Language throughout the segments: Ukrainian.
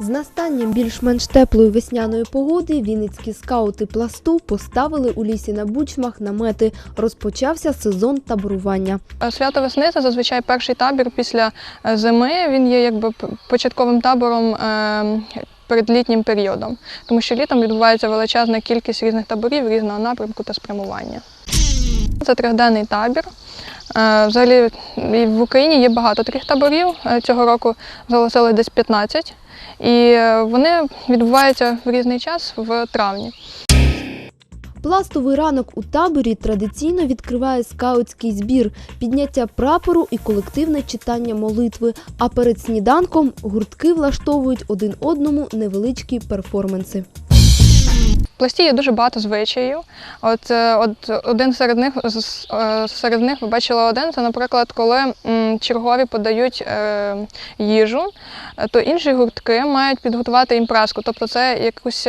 З настанням більш-менш теплої весняної погоди вінницькі скаути пласту поставили у лісі на бучмах намети. Розпочався сезон таборування. Свято весни це зазвичай перший табір після е, зими. Він є якби початковим табором е, перед літнім періодом, тому що літом відбувається величезна кількість різних таборів різного напрямку та спрямування. Це трьохденний табір. Е, Взагалі в Україні є багато таких таборів. Е, Цього року залишили десь 15. І е, вони відбуваються в різний час в травні. Пластовий ранок у таборі традиційно відкриває скаутський збір, підняття прапору і колективне читання молитви. А перед сніданком гуртки влаштовують один одному невеличкі перформанси. Пласті є дуже багато звичаїв. От, е, от один серед них е, серед них ви бачили один. Це, наприклад, коли чергові подають е, їжу, то інші гуртки мають підготувати імпреску, тобто це якусь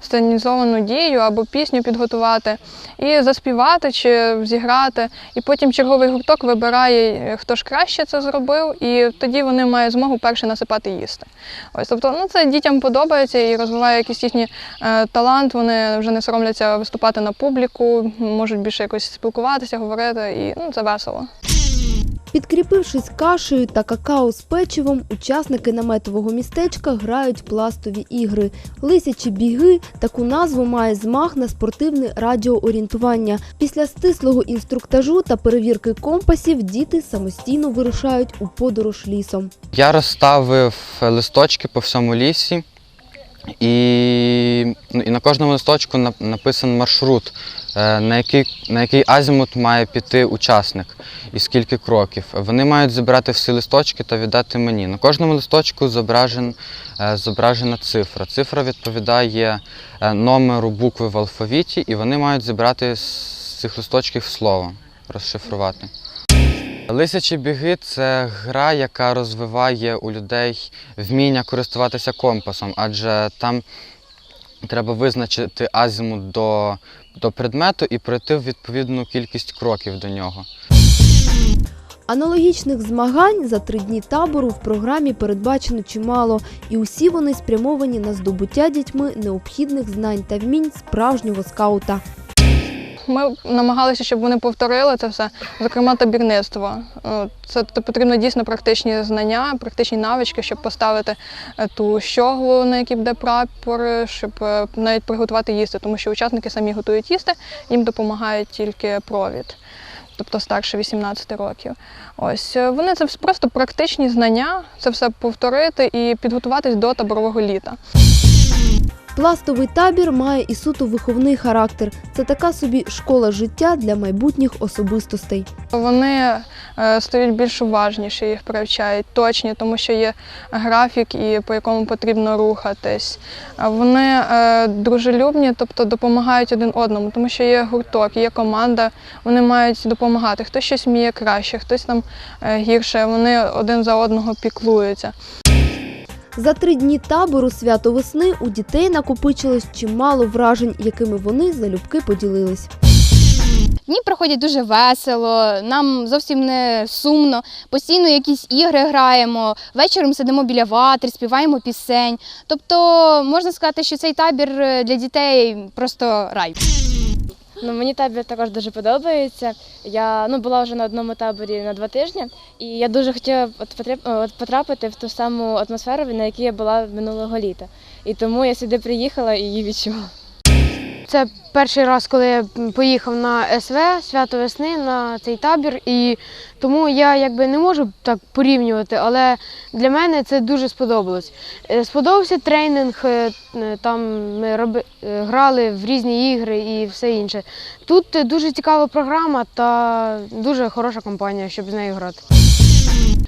сценізовану дію або пісню підготувати і заспівати чи зіграти. І потім черговий гурток вибирає, хто ж краще це зробив, і тоді вони мають змогу перше насипати їсти. Ось, тобто, ну це дітям подобається і розвиває якісь їхні е, талант. Вони вже не соромляться виступати на публіку, можуть більше якось спілкуватися, говорити, і ну це весело. Підкріпившись кашею та какао з печивом, учасники наметового містечка грають пластові ігри. Лисячі біги таку назву має змах на спортивне радіоорієнтування. Після стислого інструктажу та перевірки компасів діти самостійно вирушають у подорож лісом. Я розставив листочки по всьому лісі, і, ну, і на кожному листочку на- написаний маршрут, е, на який, на який азімут має піти учасник і скільки кроків. Вони мають зібрати всі листочки та віддати мені. На кожному листочку зображен, е, зображена цифра. Цифра відповідає е, номеру букви в алфавіті, і вони мають зібрати з цих листочків слово, розшифрувати. Лисячі біги це гра, яка розвиває у людей вміння користуватися компасом, адже там треба визначити азімут до, до предмету і пройти відповідну кількість кроків до нього. Аналогічних змагань за три дні табору в програмі передбачено чимало, і усі вони спрямовані на здобуття дітьми необхідних знань та вмінь справжнього скаута. Ми намагалися, щоб вони повторили це все, зокрема табірництво. Е, Це потрібно дійсно практичні знання, практичні навички, щоб поставити е, ту щоглу, на якій буде прапор, щоб е, навіть приготувати їсти, тому що учасники самі готують їсти, їм допомагає тільки провід. Тобто старше 18 років. Ось вони це просто практичні знання, це все повторити і підготуватись до таборового літа. Пластовий табір має і суто виховний характер. Це така собі школа життя для майбутніх особистостей. Вони е, стають більш уважніші, їх привчають точні, тому що є графік, і по якому потрібно рухатись. Вони е, дружелюбні, тобто допомагають один одному, тому що є гурток, є команда, вони мають допомагати. Хтось щось вміє краще, хтось там е, гірше. Вони один за одного піклуються. За три дні табору свято весни у дітей накопичилось чимало вражень, якими вони залюбки поділились. Дні проходять дуже весело, нам зовсім не сумно. Постійно якісь ігри граємо, вечором сидимо біля ватри, співаємо пісень. Тобто можна сказати, що цей табір е, для дітей просто рай. Ну, мені табір також дуже подобається. Я ну, була вже на одному таборі на два тижні, і я дуже хотіла от потрап- потрапити в ту саму атмосферу, на якій я була минулого літа. І тому я сюди приїхала і її відчула. Це перший раз, коли я поїхав на СВ свято весни на цей табір, і тому я якби не можу так порівнювати, але для мене це дуже сподобалось. Е, Сподобався тренінг, е, е, там ми роби, грали в різні ігри і все інше. Тут дуже цікава програма та дуже хороша компанія, щоб з нею грати.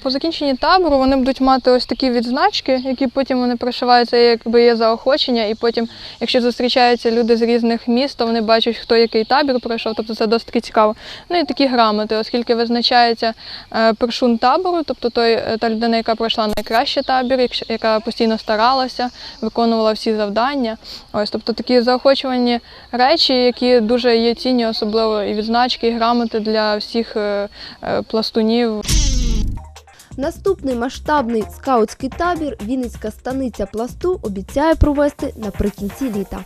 По закінченні табору вони будуть мати ось такі відзначки, які потім вони пришиваються, якби є заохочення, і потім, якщо зустрічаються люди з різних міст, то вони бачать, хто який табір пройшов, тобто це досить цікаво. Ну і такі грамоти, оскільки визначається е, першун табору, тобто той, е, та людина, яка пройшла найкращий табір, яка постійно старалася, виконувала всі завдання. Ось, тобто такі заохочувані речі, які дуже є цінні, особливо і відзначки, і грамоти для всіх е, пластунів. Наступний масштабний скаутський табір Вінницька станиця пласту обіцяє провести наприкінці літа.